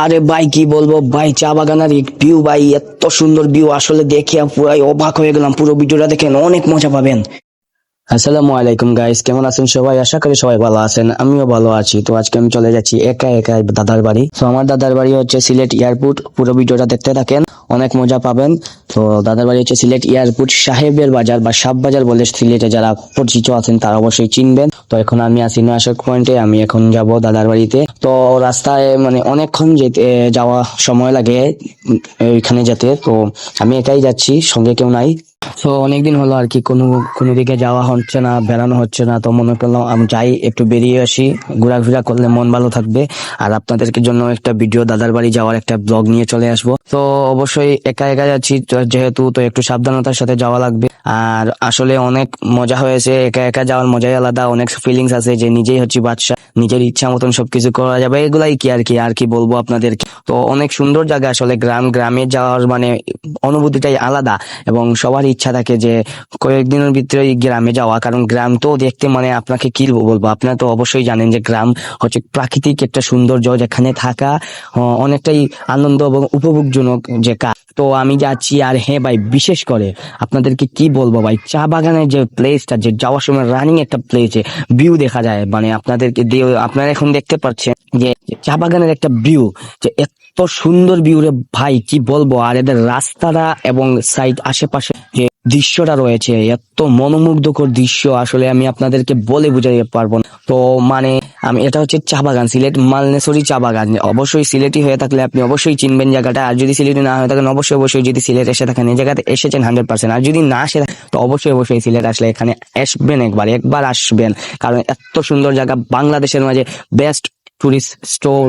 আরে ভাই, কি বলব? ভাই, চা বাগানের ভিউ ভাই, এত সুন্দর ভিউ আসলে দেখে পুরাই অবাক হয়ে গেলাম। পুরো ভিডিওটা দেখেন, অনেক মজা পাবেন। আসসালামু আলাইকুম গাইস কেমন আছেন সবাই? আশা করি সবাই ভালো আছেন। আমিও ভালো আছি। তো আজকে আমি চলে যাচ্ছি একা একা দাদার বাড়ি। তো আমার দাদার বাড়ি হচ্ছে সিলেট এয়ারপোর্ট। পুরো ভিডিওটা দেখতে থাকেন, অনেক মজা পাবেন। তো দাদার বাড়ি হচ্ছে সিলেট এয়ারপোর্ট, সাহেবের বাজার বা সাব বাজার বলে সিলেটে যারা পরিচিত আছেন, তারা অবশ্যই চিনবেন। তো এখন আমি আছি নয়াশক পয়েন্টে আমি এখন যাব দাদার বাড়িতে। তো রাস্তায় মানে অনেকক্ষণ যেতে যাওয়া সময় লাগে ওইখানে যেতে। তো আমি একাই যাচ্ছি, সঙ্গে কেউ নাই। তো অনেকদিন হলো আর কি, কোনো কোনো দিকে যাওয়া হচ্ছে না, বেড়ানো হচ্ছে না। তো মনে করলাম আমি যাই, একটু বেরিয়ে আসি ঘোরাফেরা করলে মন ভালো থাকবে। আর আপনাদেরকে জন্য একটা ভিডিও দাদার বাড়ি যাওয়ার একটা ব্লগ নিয়ে চলে আসব। তো অবশ্যই একা একা যাচ্ছি, যেহেতু তো একটু সাবধানতার সাথে যাওয়া লাগবে। আর আসলে অনেক মজা হয়েছে, একা একা যাওয়ার মজাই আলাদা, অনেক ফিলিংস আছে যে নিজেই হচ্ছে বাদশা নিজের ইচ্ছা মতন সবকিছু করা যাবে, এগুলাই কি আর কি আর কি বলব আপনাদেরকে। তো অনেক সুন্দর জায়গা, আসলে গ্রাম, গ্রামে যাওয়ার মানে অনুভূতিটাই আলাদা এবং সবার ইচ্ছা থাকে যে কয়েকদিনের ভিতরে গ্রামে যাওয়া, কারণ গ্রাম তো দেখতে মানে আপনাকে কি বলব, আপনারা তো অবশ্যই জানেন যে গ্রাম হচ্ছে প্রাকৃতিক একটা সৌন্দর্য যেখানে থাকা অনেকটাই আনন্দ এবং উপভোগজনক যে কাজ তো আমি যাচ্ছি আর হ্যাঁ ভাই, বিশেষ করে আপনাদেরকে কি বলব ভাই? চা বাগানের যে প্লেসটা যে যাওয়ার সময় রানিং একটা প্লেসে ভিউ দেখা যায়। মানে আপনাদেরকে দিয়ে, আপনারা এখন দেখতে পাচ্ছেন যে চা বাগানের একটা ভিউ যে এত সুন্দর ভিউ রে ভাই, কি বলব? আর এদের রাস্তাটা এবং সাইড আশেপাশে যে দৃশ্যটা রয়েছে, এত মনোমুগ্ধকর দৃশ্য। আসলে আমি আপনাদেরকে বলে বুঝাতে পারব না। তো মানে আমি এটা হচ্ছে চা বাগান, সিলেট মালনেসরি চা বাগান। অবশ্যই সিলেটই হয়ে থাকলে আপনি অবশ্যই চিনবেন জায়গাটা। আর যদি সিলেটি না হয়ে থাকেন, অবশ্যই অবশ্যই যদি সিলেট এসে থাকেন, এই জায়গাতে এসেছেন হান্ড্রেড পার্সেন্ট আর যদি না আসে তো অবশ্যই অবশ্যই সিলেট আসলে এখানে আসবেন একবার একবার আসবেন। কারণ এত সুন্দর জায়গা বাংলাদেশের মাঝে বেস্ট টুরিস্ট স্টোর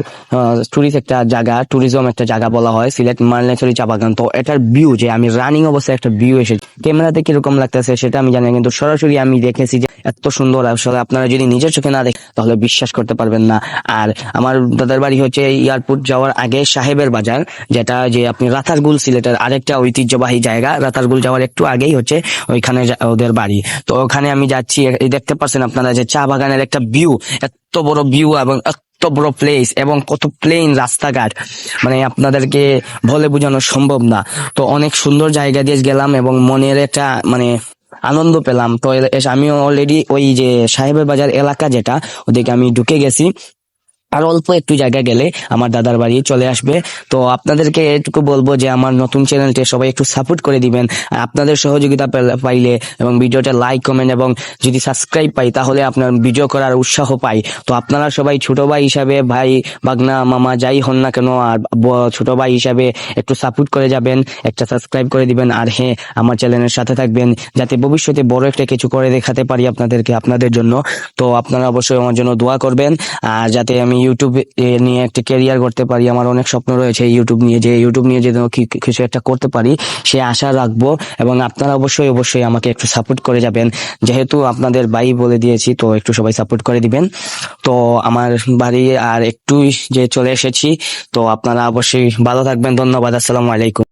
টুরিস্ট একটা জায়গা ট্যুরিজম একটা জায়গা বলা হয়, সিলেট মালনেচরি চা বাগান। তো এটার ভিউ যে আমি রানিং অবস্থায় একটা ভিউ এসেছে। ক্যামেরাতে কীরকম লাগতেছে সেটা আমি জানি কিন্তু সরাসরি আমি দেখেছি যে এত সুন্দর। আসলে আপনারা যদি নিজের চোখে না দেখেন, তাহলে বিশ্বাস করতে পারবেন না। আর আমার দাদার বাড়ি হচ্ছে এয়ারপোর্ট যাওয়ার আগে সাহেবের বাজার, যেটা যে আপনি রাতারগুল সিলেটের আরেকটা ঐতিহ্যবাহী জায়গা। রাতারগুল যাওয়ার একটু আগেই হচ্ছে ওইখানে ওদের বাড়ি। তো ওখানে আমি যাচ্ছি দেখতে পাচ্ছেন আপনারা যে চা বাগানের একটা ভিউ এত বড় ভিউ এবং এত বড় প্লেস এবং কত প্লেন রাস্তাঘাট। মানে আপনাদেরকে বলে বোঝানো সম্ভব না। তো অনেক সুন্দর জায়গা দিয়ে গেলাম এবং মনের একটা মানে আনন্দ পেলাম। তো আমি অলরেডি ওই যে সাহেবের বাজার এলাকা যেটা, ওদিকে আমি ঢুকে গেছি। আর অল্প একটু জায়গা গেলে আমার দাদার বাড়ি চলে আসবে। তো আপনাদেরকে এটুকু বলব যে, আমার নতুন চ্যানেলটি সবাই একটু সাপোর্ট করে দিবেন। আপনাদের সহযোগিতা পাইলে এবং ভিডিওটা লাইক কমেন্ট এবং যদি সাবস্ক্রাইব পাই, তাহলে আপনার ভিডিও করার উৎসাহ পাই। তো আপনারা সবাই ছোট ভাই হিসাবে, ভাই বাগনা মামা, যাই হন না কেন, আর ছোট ভাই হিসাবে একটু সাপোর্ট করে যাবেন, একটা সাবস্ক্রাইব করে দিবেন। আর হ্যাঁ আমার চ্যানেলের সাথে থাকবেন, যাতে ভবিষ্যতে বড় একটা কিছু করে দেখাতে পারি আপনাদেরকে, আপনাদের জন্য। তো আপনারা অবশ্যই আমার জন্য দোয়া করবেন। আর যাতে আমি ইউটিউব নিয়ে একটা ক্যারিয়ার করতে পারি, আমার অনেক স্বপ্ন রয়েছে ইউটিউব নিয়ে যে ইউটিউব নিয়ে কি- কিছু একটা করতে পারি, সে আশা রাখব এবং আপনারা অবশ্যই অবশ্যই আমাকে একটু সাপোর্ট করে যাবেন। যেহেতু আপনাদের বাই বলে দিয়েছি, তো একটু সবাই সাপোর্ট করে দিবেন। তো আমার বাড়ি আর একটুই যে চলে এসেছি, তো আপনারা অবশ্যই ভালো থাকবেন। ধন্যবাদ, আসসালামু আলাইকুম।